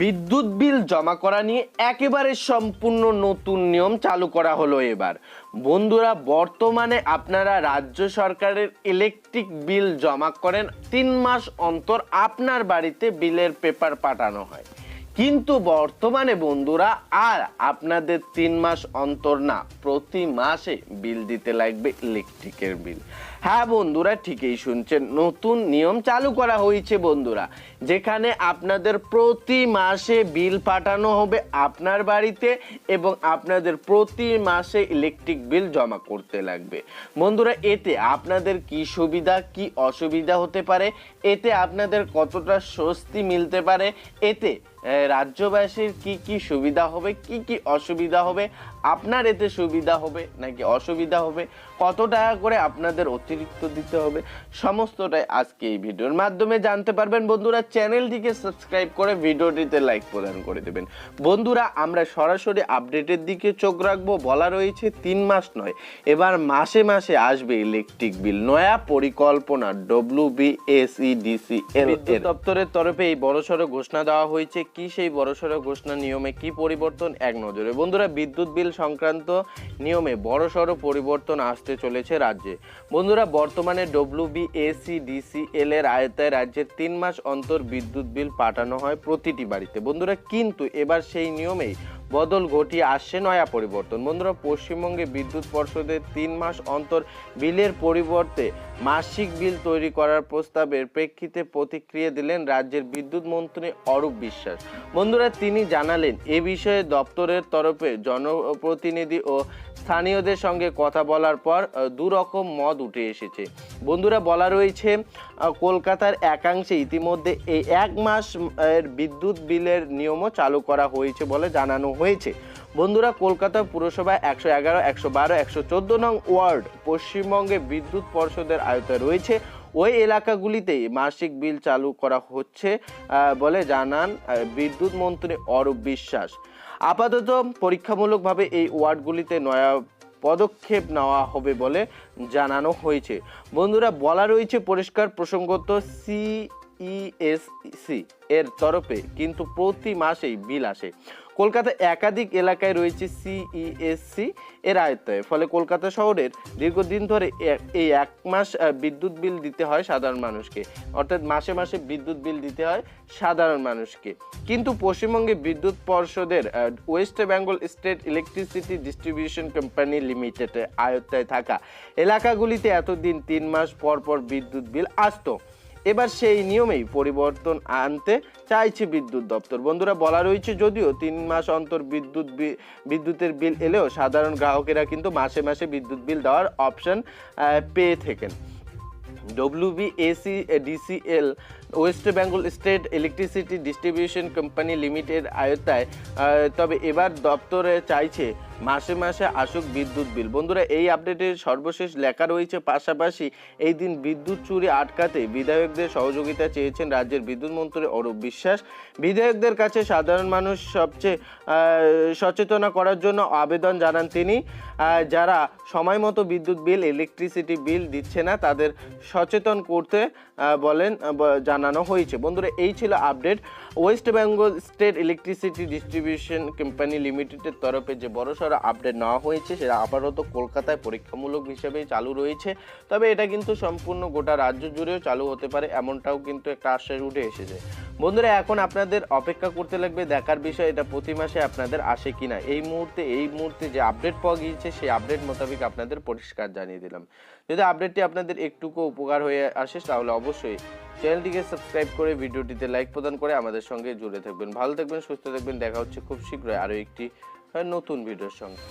বিদ্যুৎ বিল জমা করা নিয়ে একেবারে সম্পূর্ণ নতুন নিয়ম চালু করা হলো এবার। বন্ধুরা, বর্তমানে আপনারা রাজ্য সরকারের ইলেকট্রিক বিল জমা করেন তিন মাস অন্তর আপনার বাড়িতে বিলের পেপার পাঠানো হয়। কিন্তু বর্তমানে বন্ধুরা, আর আপনাদের তিন মাস অন্তর না, প্রতি মাসে বিল দিতে লাগবে ইলেকট্রিকের বিল হ্যাঁ বন্ধুরা, ঠিকই শুনছেন। নতুন নিয়ম চালু করা হয়েছে বন্ধুরা। যেখানে আপনাদের প্রতি মাসে বিল পাঠানো হবে আপনার বাড়িতে এবং আপনাদের প্রতি মাসে ইলেকট্রিক বিল জমা করতে লাগবে। বন্ধুরা, এতে আপনাদের কি সুবিধা, কি অসুবিধা হতে পারে? এতে আপনাদের কতটা স্বস্তি মিলতে পারে? এতে রাজ্যবাসীর কি কি সুবিধা হবে? কি কি অসুবিধা হবে? আপনার এতে সুবিধা হবে নাকি অসুবিধা হবে? কত টাকা করে আপনাদের অতিরিক্ত দিতে হবে? সমস্তটাই আজকে এই ভিডিওর মাধ্যমে জানতে পারবেন। বন্ধুরা, চ্যানেলটিকে সাবস্ক্রাইব করে ভিডিওটিতে লাইক প্রদান করে দেবেন। বন্ধুরা, আমরা সরাসরি আপডেটের দিকে চোখ রাখব। বলা রয়েছে তিন মাস নয়, এবার মাসে মাসে আসবে ইলেকট্রিক বিল। নয়া পরিকল্পনা W B S E DC L দপ্তরের তরফে এই বড়সড় ঘোষণা দেওয়া হয়েছে কি সেই বড়সড় ঘোষণা নিয়মে কি পরিবর্তন? এক নজরে। বন্ধুরা, বিদ্যুৎ বিল সংক্রান্ত নিয়মে বড়সড় পরিবর্তন আসতে চলেছে রাজ্যে। বন্ধুরা, বর্তমানে ডব্লিউ বি ডিসিএল এর আয়তায় রাজ্যের তিন মাস অন্তর বিদ্যুৎ বিল পাঠানো হয় প্রতিটি বাড়িতে। বন্ধুরা, কিন্তু এবার সেই নিয়মেই বদল ঘটিয়ে আসছে নয়া পরিবর্তন। বন্ধুরা, পশ্চিমবঙ্গে বিদ্যুৎ পর্ষদের তিন মাস অন্তর বিলের পরিবর্তে মাসিক বিল তৈরি করার প্রস্তাবের প্রেক্ষিতে প্রতিক্রিয়া দিলেন রাজ্যের বিদ্যুৎ মন্ত্রী অরূপ বিশ্বাস। বন্ধুরা, তিনি জানালেন, এ বিষয়ে দপ্তরের তরফে জনপ্রতিনিধি ও স্থানীয়দের সঙ্গে কথা বলার পর দুরকম মত উঠে এসেছে। বন্ধুরা, বলা রয়েছে কলকাতার একাংশে ইতিমধ্যে এই এক মাস এর বিদ্যুৎ বিলের নিয়মও চালু করা হয়েছে বলে জানানো হয়েছে। বন্ধুরা, কলকাতা পুরসভা একশো এগারো, একশো বারো, একশো চোদ্দ নং ওয়ার্ড পশ্চিমবঙ্গে বিদ্যুৎ পর্ষদের আয়তায় রয়েছে। ওই এলাকাগুলিতেই মাসিক বিল চালু করা হচ্ছে বলে জানান বিদ্যুৎ মন্ত্রী অরূপ বিশ্বাস। আপাতত পরীক্ষামূলকভাবে এই ওয়ার্ডগুলিতে নয়া পদক্ষেপ নেওয়া হবে বলে জানানো হয়েছে। বন্ধুরা বলা রয়েছে পরিষ্কার প্রসঙ্গত সিইএসসি এর তরফে কিন্তু প্রতি মাসেই বিল আসে। কলকাতা একাধিক এলাকায় রয়েছে সিইএসসি এর আয়ত্তায় ফলে কলকাতা শহরের দীর্ঘদিন ধরে এই এক মাস বিদ্যুৎ বিল দিতে হয় সাধারণ মানুষকে। অর্থাৎ মাসে মাসে বিদ্যুৎ বিল দিতে হয় সাধারণ মানুষকে। কিন্তু পশ্চিমবঙ্গে বিদ্যুৎ পর্ষদের West Bengal state electricity distribution company লিমিটেডের আয়ত্তায় থাকা এলাকাগুলিতে এতদিন তিন মাস পর পর বিদ্যুৎ বিল আসতো। এবার সেই নিয়মেই পরিবর্তন আনতে চাইছে বিদ্যুৎ দপ্তর। বন্ধুরা, বলা রয়েছে যদিও তিন মাস অন্তর বিদ্যুৎ বিদ্যুতের বিল এলেও সাধারণ গ্রাহকেরা কিন্তু মাসে মাসে বিদ্যুৎ বিল দেওয়ার অপশন পেয়ে থাকেন। WBSE DCL West Bengal state electricity distribution company limited আয়ত্তায় তবে এবার দপ্তরে চাইছে মাসে মাসে আসুক বিদ্যুৎ বিল। বন্ধুরা, এই আপডেটের সর্বশেষ লেখা রয়েছে, পাশাপাশি এই দিন বিদ্যুৎ চুরি আটকাতে বিধায়কদের সহযোগিতা চেয়েছেন রাজ্যের বিদ্যুৎ মন্ত্রী অরূপ বিশ্বাস। বিধায়কদের কাছে সাধারণ মানুষ সবচেয়ে সচেতনা করার জন্য আবেদন জানান তিনি। যারা সময় মতো বিদ্যুৎ বিল, ইলেকট্রিসিটি বিল দিচ্ছে না, তাদের সচেতন করতে বলেন জানানো হয়েছে। বন্ধুরা, এই ছিল update. West Bengal state electricity distribution company লিমিটেডের তরফে যে বড়সড় আপডেট নেওয়া হয়েছে, সেটা আপাতত কলকাতায় পরীক্ষামূলক হিসেবেই চালু রয়েছে। তবে এটা কিন্তু সম্পূর্ণ গোটা রাজ্য জুড়েও চালু হতে পারে, এমনটাও কিন্তু একটা আশ্বাস উঠে এসেছে। বন্ধুরা, এখন আপনাদের অপেক্ষা করতে লাগবে দেখার বিষয়, এটা প্রতি মাসে আপনাদের আসে কিনা। এই মুহূর্তে এই মুহূর্তে যে আপডেট পাওয়া গিয়েছে, সেই আপডেট মোতাবেক আপনাদের পরিষ্কার জানিয়ে দিলাম। যদি আপডেটটি আপনাদের একটুকু উপকার হয়ে আসে, তাহলে অবশ্যই চ্যানেলটিকে সাবস্ক্রাইব করে ভিডিওটিতে লাইক প্রদান করে আমাদের সঙ্গে জুড়ে থাকবেন। ভালো থাকবেন, সুস্থ থাকবেন। দেখা হচ্ছে খুব শীঘ্রই আরও একটি নতুন ভিডিওর সঙ্গে।